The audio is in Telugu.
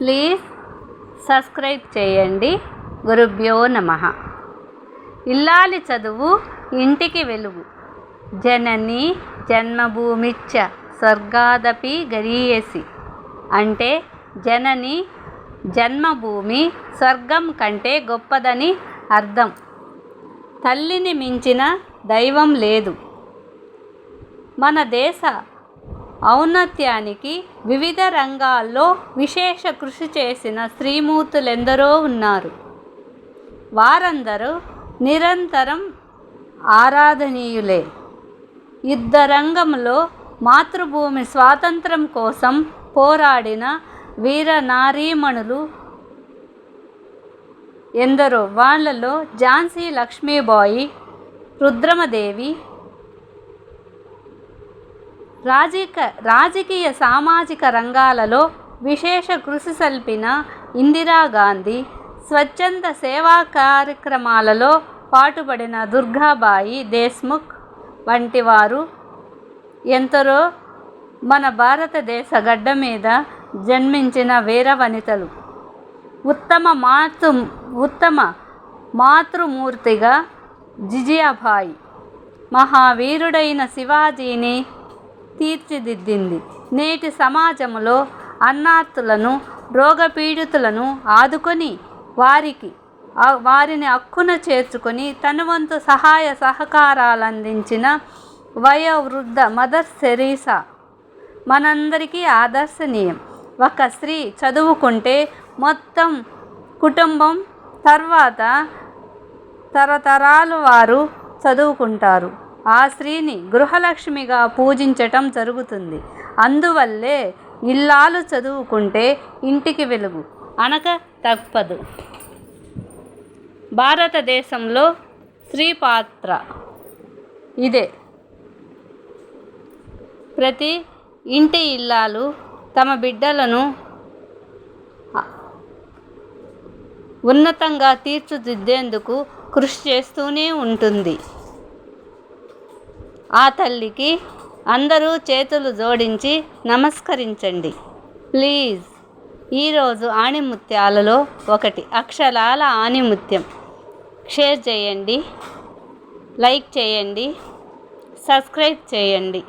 ప్లీజ్ సబ్స్క్రైబ్ చేయండి. గురుభ్యో నమ. ఇల్లాలి చదువు ఇంటికి వెలుగు. జనని జన్మభూమిచ్చ స్వర్గాదపి గరీయసి. అంటే జనని జన్మభూమి స్వర్గం కంటే గొప్పదని అర్థం. తల్లిని మించిన దైవం లేదు. మన దేశ ఔన్నత్యానికి వివిధ రంగాల్లో విశేష కృషి చేసిన స్త్రీమూర్తులెందరో ఉన్నారు. వారందరూ నిరంతరం ఆరాధనీయులే. యుద్ధ రంగంలో మాతృభూమి స్వాతంత్రం కోసం పోరాడిన వీర నారీమణులు ఎందరో? వాళ్ళలో ఝాన్సీ లక్ష్మీబాయి రుద్రమదేవి రాజకీయ రాజకీయ సామాజిక రంగాలలో విశేష కృషి సల్పిన ఇందిరాగాంధీ స్వచ్ఛంద సేవా కార్యక్రమాలలో పాటుపడిన దుర్గాబాయి దేశ్ముఖ్ వంటి వారు ఎంతరో మన భారతదేశ గడ్డ మీద జన్మించిన వీర వనితలు. ఉత్తమ మాతృ ఉత్తమ మాతృమూర్తిగా జిజియాబాయి మహావీరుడైన శివాజీని తీర్చిదిద్దింది. నేటి సమాజంలో అన్నార్తులను రోగపీడితులను ఆదుకొని వారికి వారిని అక్కున చేర్చుకొని తన వంతు సహాయ సహకారాలు అందించిన వయోవృద్ధ మదర్ సెరీసా మనందరికీ ఆదర్శనీయం. ఒక స్త్రీ చదువుకుంటే మొత్తం కుటుంబం తర్వాత తరతరాలు వారు చదువుకుంటారు. ఆ స్త్రీని గృహలక్ష్మిగా పూజించటం జరుగుతుంది. అందువల్లే ఇల్లాలు చదువుకుంటే ఇంటికి వెలుగు అనక తప్పదు. భారతదేశంలో స్త్రీ పాత్ర ఇదే. ప్రతి ఇంటి ఇల్లాలు తమ బిడ్డలను ఉన్నతంగా తీర్చిదిద్దేందుకు కృషి చేస్తూనే ఉంటుంది. ఆ తల్లికి అందరూ చేతులు జోడించి నమస్కరించండి. ప్లీజ్. ఈరోజు ఆణిముత్యాలలో ఒకటి అక్షరాల ఆణిముత్యం. షేర్ చేయండి లైక్ చేయండి సబ్స్క్రైబ్ చేయండి.